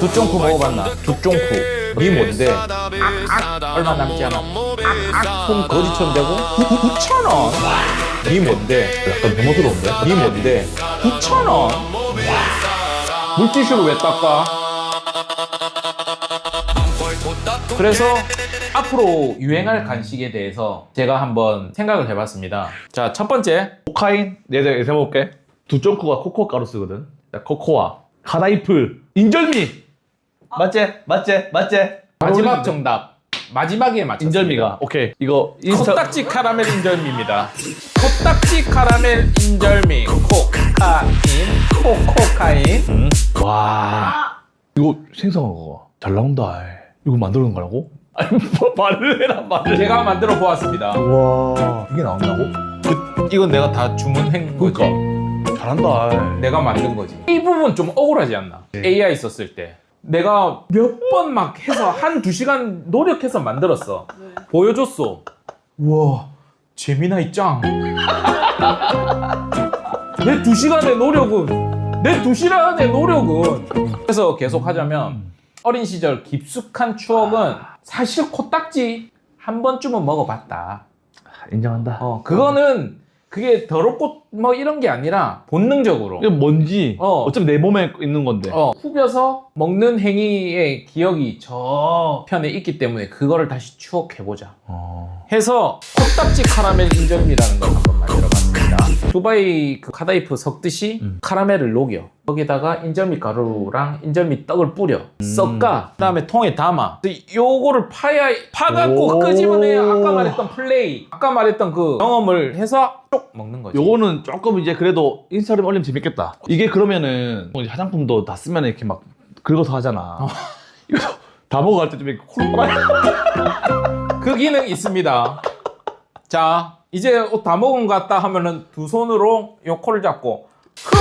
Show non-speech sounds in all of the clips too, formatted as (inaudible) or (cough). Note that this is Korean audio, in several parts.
두쫑쿠 먹어봤나? 두쫑쿠. 니 뭔데? 악악 얼마 남지 않아. 악악 콩 거지처럼 되고? 9,000원. 니 뭔데? 약간 너무 들어온데? 니 뭔데? 9,000원. 물티슈로 왜 닦아? 그래서 앞으로 유행할 간식에 대해서 제가 한번 생각을 해봤습니다. 자 첫 번째. 코카인? 내가 내가 해볼게. 두쫑코가 코코 가루 쓰거든. 자, 코코아. 카다이프 인절미 맞지? 맞지? 맞지? 마지막 정답 마지막에 맞췄습니다 인절미가 오케이 이거 인스타 코딱지 카라멜 인절미입니다. 코딱지 카라멜 인절미 코카인 코코카인 음. 와 이거 생성한 거 잘 나온다 이거 만들어 놓은 거라고? 아니 뭐 말을 해라 말을 제가 만들어 보았습니다. 와 이게 나온다고? 그, 이건 내가 다 주문한 거지. 그니까 잘한다 내가 만든 거지. 이 부분 좀 억울하지 않나? AI 썼을 때. 내가 몇 번 막 해서 한 두 시간 노력해서 만들었어. 보여줬어. 우와, 재미나이 짱. 내 두 시간의 노력은, 내 두 시간의 노력은. 그래서 계속 하자면, 어린 시절 깊숙한 추억은 사실 코딱지 한 번쯤은 먹어봤다. 인정한다 어, 그거는 그게 더럽고 뭐 이런 게 아니라 본능적으로. 이게 뭔지 어. 어. 차피내 몸에 있는 건데 어, 후벼서 먹는 행위의 기억이 저 편에 있기 때문에 그거를 다시 추억해보자. 어. 해서 코딱지 카라멜 인절미라는 걸 한번 만들어봤습니다. 두바이 그 카다이프 섞듯이 음. 카라멜을 녹여 거기다가 인절미 가루랑 인절미 떡을 뿌려 섞어 그다음에 통에 담아 근데 요거를 파야 파갖고 오. 끄집어내야 아까 말했던 플레이 아까 말했던 그 경험을 해서 쪽 먹는 거지. 요거는 조금 이제 그래도 인스타그램 올리면 재밌겠다. 이게 그러면은 뭐 화장품도 다 쓰면 이렇게 막 긁어서 하잖아. (laughs) 이거 다 먹어갈 때 좀 이렇게 콜 빨아. 그 기능 있습니다. 자, 이제 옷 다 먹은 것 같다 하면은 두 손으로 요 코를 잡고 흥!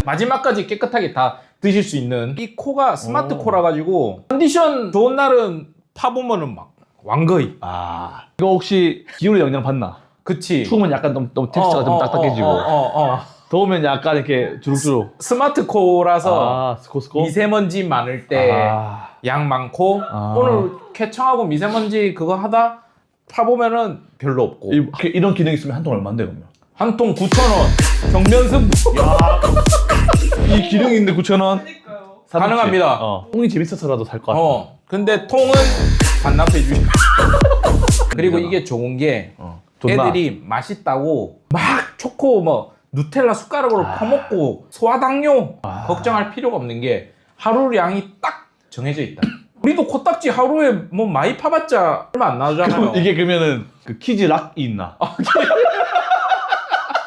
(laughs) 마지막까지 깨끗하게 다 드실 수 있는 이 코가 스마트 오. 코라 가지고 컨디션 좋은 날은 파보면은 막 왕거이. 아 이거 혹시 기울의 영향 받나? 그치? 추우면 약간 너무, 너무 텍스처가 어, 좀 어, 딱딱해지고 어, 어, 어, 어. 더우면 약간 이렇게 주룩주룩. 스마트 코라서 아 스코스코. 미세먼지 많을 때 양 아. 많고 아. 오늘 쾌청하고 미세먼지 그거 하다 파보면은 별로 없고 이, 이런 기능 있으면 한 통 얼마인데 그러면? 한 통 9,000원 경면승부 (laughs) 이 기능이 있는데 9천 원? 그러니까요. 가능합니다. 어. 통이 재밌어서라도 살 것 같아. 어 근데 통은 반납해 주시 (laughs) 그리고 이게 좋은 게 어. 존나. 애들이 맛있다고 막 초코 뭐 누텔라 숟가락으로 아. 퍼먹고 소화당뇨 걱정할 필요가 없는 게 하루 양이 딱 정해져 있다 우리도 코딱지 하루에 뭐 많이 파봤자 얼마 안 나오잖아요 그럼 이게 그러면은 그 키즈 락이 있나?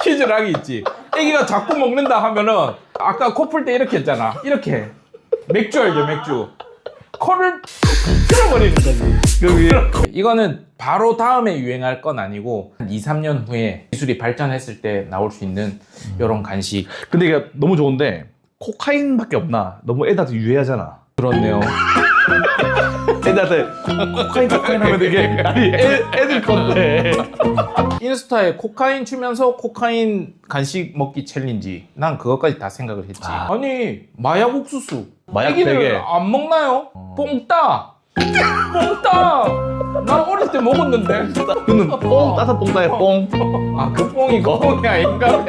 치즈락이 있지. 애기가 자꾸 먹는다 하면은 아까 코 풀 때 이렇게 했잖아. 이렇게 맥주 알죠 맥주. 코를 틀어버리는 거지. 그 위에 이거는 바로 다음에 유행할 건 아니고 한 2, 3년 후에 기술이 발전했을 때 나올 수 있는 이런 간식. 근데 이게 너무 좋은데 코카인밖에 없나? 너무 애들한테 유해하잖아. 그렇네요. 애들한테 코카인 코카인 하면 이게 아니 애, 애들 건데. 인스타에 코카인 추면서 코카인 간식 먹기 챌린지. 난 그것까지 다 생각을 했지. 아. 아. 니 마약 옥수수. 마약 애기들 베개. 안 먹나요? 어. 뽕따. 뽕따. 난 어릴 때 먹었는데. 그는 뽕 따뜻한 뽕따에 뽕. 아, 그 뽕이 그 뽕이 아닌가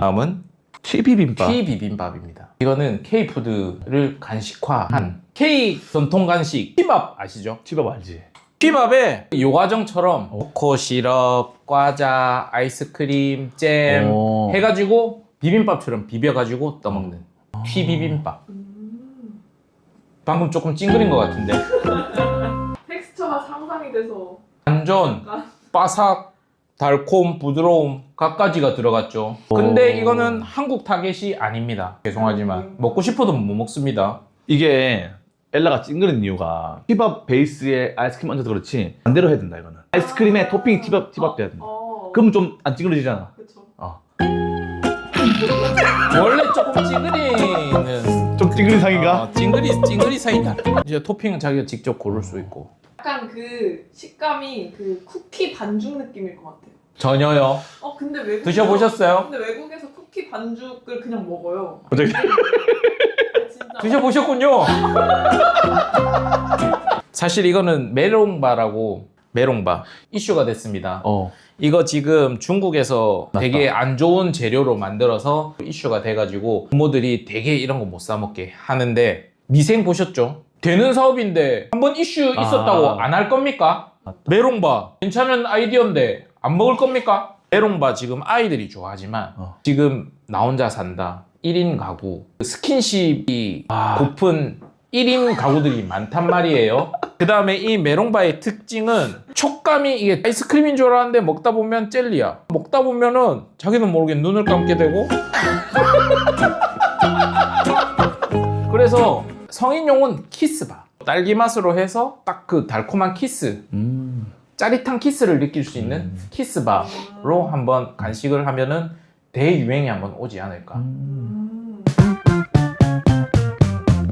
다음은 치 비빔밥. K 비빔밥입니다. 이거는 K 푸드를 간식화한 K 전통 간식 피밥 아시죠? 치밥 알지? 피밥에 요과정처럼 코코 시럽, 과자, 아이스크림, 잼 오. 해가지고 비빔밥처럼 비벼가지고 떠먹는 피 비빔밥. 방금 조금 찡그린 것 같은데 (laughs) 텍스처가 상상이 돼서 완전 바삭, 달콤, 부드러움 각가지가 들어갔죠. 근데 오. 이거는 한국 타겟이 아닙니다. 죄송하지만 먹고 싶어도 못 먹습니다. 이게 엘라가 찡그린 이유가 티밥 베이스에 아이스크림 얹어서 그렇지 반대로 해야 된다 이거는. 아이스크림에 토핑 티밥 티밥 돼야 된다. 어. 그럼 좀 안 찡그러지잖아. 그쵸. 어. 원래 조금 찡그리는 좀 찡그린 상인가? 어, 찡그리 찡그리 사이다. 이제 토핑은 자기가 직접 고를 수 있고 약간 그 식감이 그 쿠키 반죽 느낌일 것 같아요. 전혀요. 어 근데 외국 드셔보셨어요? 근데 외국에서 쿠키 반죽을 그냥 먹어요. 갑자기 진짜. (laughs) 드셔보셨군요. 사실 이거는 메롱바라고 메롱바 이슈가 됐습니다. 어. 이거 지금 중국에서 맞다. 되게 안 좋은 재료로 만들어서 이슈가 돼가지고 부모들이 되게 이런 거 못 사 먹게 하는데 미생 보셨죠? 되는 사업인데 한 번 이슈 있었다고 아. 안 할 겁니까? 메롱바 괜찮은 아이디어인데 안 먹을 겁니까? 메롱바 지금 아이들이 좋아하지만 어. 지금 나 혼자 산다 1인 가구 스킨십이 아. 고픈 1인 가구들이 많단 말이에요. 그 다음에 이 메롱바의 특징은 촉감이 이게 아이스크림인 줄 알았는데 먹다 보면 젤리야. 먹다 보면은 자기는 모르게 눈을 감게 되고. (laughs) 그래서 성인용은 키스바. 딸기 맛으로 해서 딱 그 달콤한 키스, 음. 짜릿한 키스를 느낄 수 있는 키스바로 한번 간식을 하면은 대유행이 한번 오지 않을까. 음.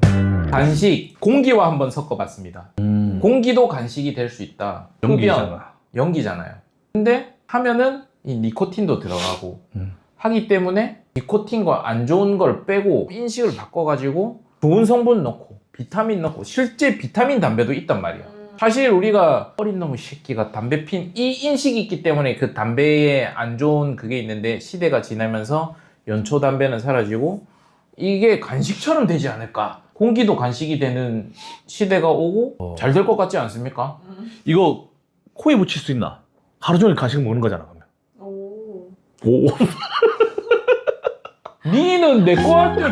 음. 간식, 공기와 한번 섞어봤습니다. 음. 공기도 간식이 될 수 있다. 연기잖아. 연기잖아요. 근데 하면은 이 니코틴도 들어가고 음. 하기 때문에 니코틴과 안 좋은 걸 빼고 인식을 바꿔가지고 좋은 성분 넣고 비타민 넣고 실제 비타민 담배도 있단 말이야. 사실 우리가 어린 놈의 새끼가 담배 핀 이 인식이 있기 때문에 그 담배에 안 좋은 그게 있는데 시대가 지나면서 연초 담배는 사라지고 이게 간식처럼 되지 않을까? 공기도 간식이 되는 시대가 오고 어. 잘될 것 같지 않습니까? 음. 이거 코에 붙일 수 있나? 하루 종일 간식 먹는 거잖아 그러면. 오. 오. (laughs) 니는 내 거 할때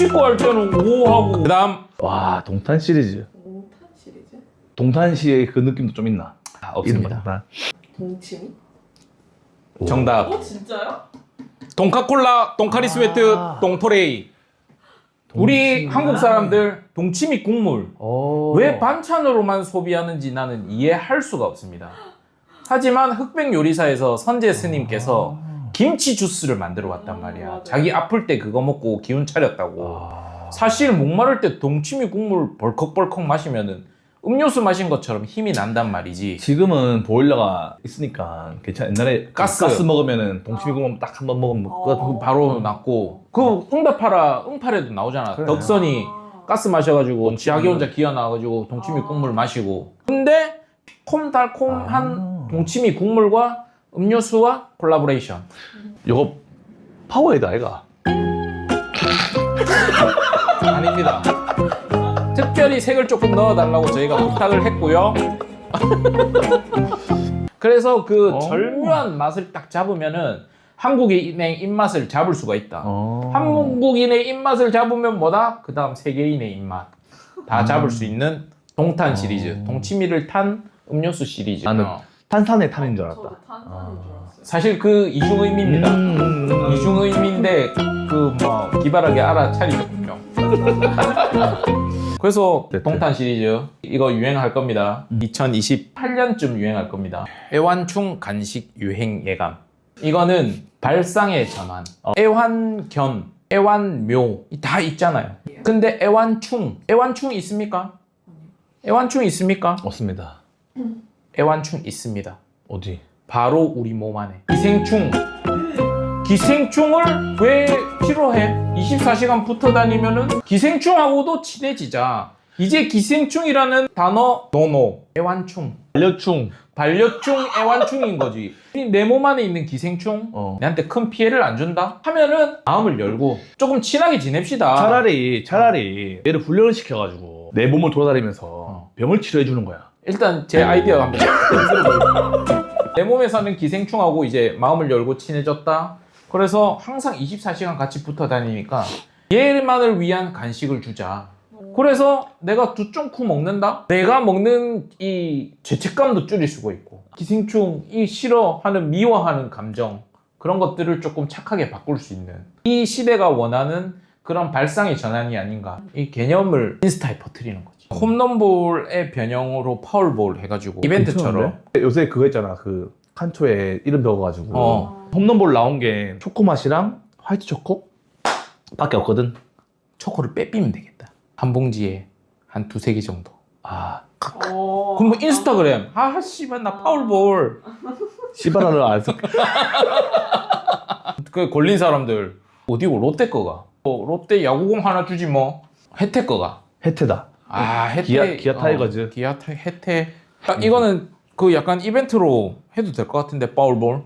니치 거할 때는 오 하고 그다음 와 동탄 시리즈. 오탄 시리즈? 동탄시의 그 느낌도 좀 있나? 없습니다. 이름은? 동치미? 오. 정답 어 진짜요? 동카콜라, 동카리 스웨트, 아. 동토레이 우리 동치미. 한국 사람들 동치미 국물 오. 왜 반찬으로만 소비하는지 나는 이해할 수가 없습니다. 하지만 흑백 요리사에서 선제 스님께서 김치 주스를 만들어 왔단 음, 말이야. 맞아요. 자기 아플 때 그거 먹고 기운 차렸다고. 아. 사실 목마를 때 동치미 국물 벌컥벌컥 마시면은 음료수 마신 것처럼 힘이 난단 말이지. 지금은 보일러가 있으니까 괜찮아. 옛날에 가스. 가스 먹으면은 동치미 국물 딱 한 번 먹으면 어. 끝. 그 바로 났고 그 응답하라 응팔에도 나오잖아. 그래. 덕선이 아. 가스 마셔가지고. 자기 혼자 기어 나와가지고 동치미 아. 국물 마시고. 근데 콤달콤한 아. 동치미 국물과 음료수와 콜라보레이션. 이거 파워헤드 아이가? 아닙니다. 특별히 색을 조금 넣어달라고 저희가 부탁을 했고요. (laughs) 그래서 그 어. 절묘한 맛을 딱 잡으면은 한국인의 입맛을 잡을 수가 있다. 어. 한국인의 입맛을 잡으면 뭐다? 그 다음 세계인의 입맛 다 잡을 수 있는 동탄 시리즈, 음. 어. 동치미를 탄 음료수 시리즈. 나는 어. 탄산의 탄인 줄 저도 알았다. 탄산인 아. 줄 알았어요. 사실 그 이중 의미입니다. 음. 이중 의미인데 그 뭐 기발하게 알아차리죠 분명. (laughs) 그래서 네, 네. 동탄 시리즈 이거 유행할 겁니다. 음. 2028년쯤 유행할 겁니다. 애완충 간식 유행 예감. 이거는 발상의 전환, 어. 애완견, 애완묘 다 있잖아요. 근데 애완충, 애완충 있습니까? 애완충 있습니까? 없습니다. (clears throat) 애완충 있습니다. 어디? 바로 우리 몸 안에 기생충 기생충을 왜 필요해? 24시간 붙어 다니면은 기생충하고도 친해지자. 이제 기생충이라는 단어 노노 애완충 반려충. 반려충 애완충인 거지. 내 몸 안에 있는 기생충 어. 내한테 큰 피해를 안 준다 하면은 마음을 열고 조금 친하게 지냅시다. 차라리 차라리 얘를 훈련을 시켜가지고 내 몸을 돌아다니면서 어. 병을 치료해 주는 거야. 일단 제 아이디어 한번. 내 몸에 사는 기생충하고 이제 마음을 열고 친해졌다. 그래서 항상 24시간 같이 붙어 다니니까 얘만을 위한 간식을 주자. 그래서 내가 두쫑쿠 먹는다? 내가 먹는 이 죄책감도 줄일 수가 있고 기생충 이 싫어하는 미워하는 감정 그런 것들을 조금 착하게 바꿀 수 있는 이 시대가 원하는 그런 발상의 전환이 아닌가 이 개념을 인스타에 퍼뜨리는 거지 홈런볼의 변형으로 파울볼 해가지고 이벤트처럼? 요새 그거 있잖아. 그 칸초에 이름 적어가지고 어. 홈런볼 나온 게 초코 맛이랑 화이트 초코 밖에 없거든. 초코를 빼삐면 되겠다 한 봉지에 한 두세 개 정도 아 어. 그럼 뭐 인스타그램 아 씨발 나 파울볼 시바라를 안 섞. (laughs) 그 걸린 사람들 어디고 롯데 거가. 뭐 롯데 야구공 하나 주지 뭐. 혜택 거가. 혜태다. 아 혜택. 기아- 기아 타이거즈. 어, 기아 타 혜택. 아, 이거는 그 약간 이벤트로 해도 될 것 같은데 파울볼.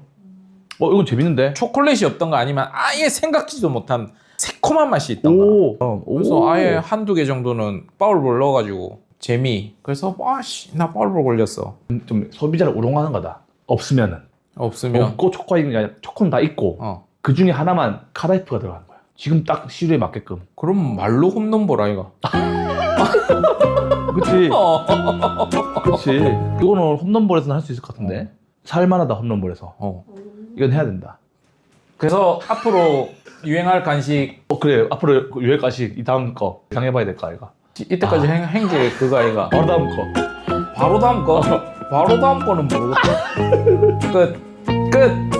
어 이건 재밌는데. 초콜릿이 없던가 아니면 아예 생각지도 못한 새콤한 맛이 있던가. 오. 어, 그래서 오. 아예 한두 개 정도는 파울볼 넣어가지고 재미. 그래서 아씨 나 파울볼 걸렸어. 좀 소비자를 우롱하는 거다. 없으면은. 없으면 없고 있는 게 아니라 초코는 다 있고 어 그 중에 하나만 카라이프가 들어간 거야. 지금 딱 시류에 맞게끔. 그럼 말로 홈런볼 아이가. (laughs) 그렇지. 어. 그렇지. 이거는 홈런볼에서는 할 수 있을 것 같은데. 살만하다 홈런볼에서. 어. 이건 해야 된다. 그래서 앞으로 유행할 간식 어 그래 앞으로 유행가시 이 다음 거 당해봐야 될 거 아이가. 이때까지 행, 행제 그거 아이가. 바로 다음 거. 바로 다음 거. 바로 다음 거는 모르겠다. 끝. 끝.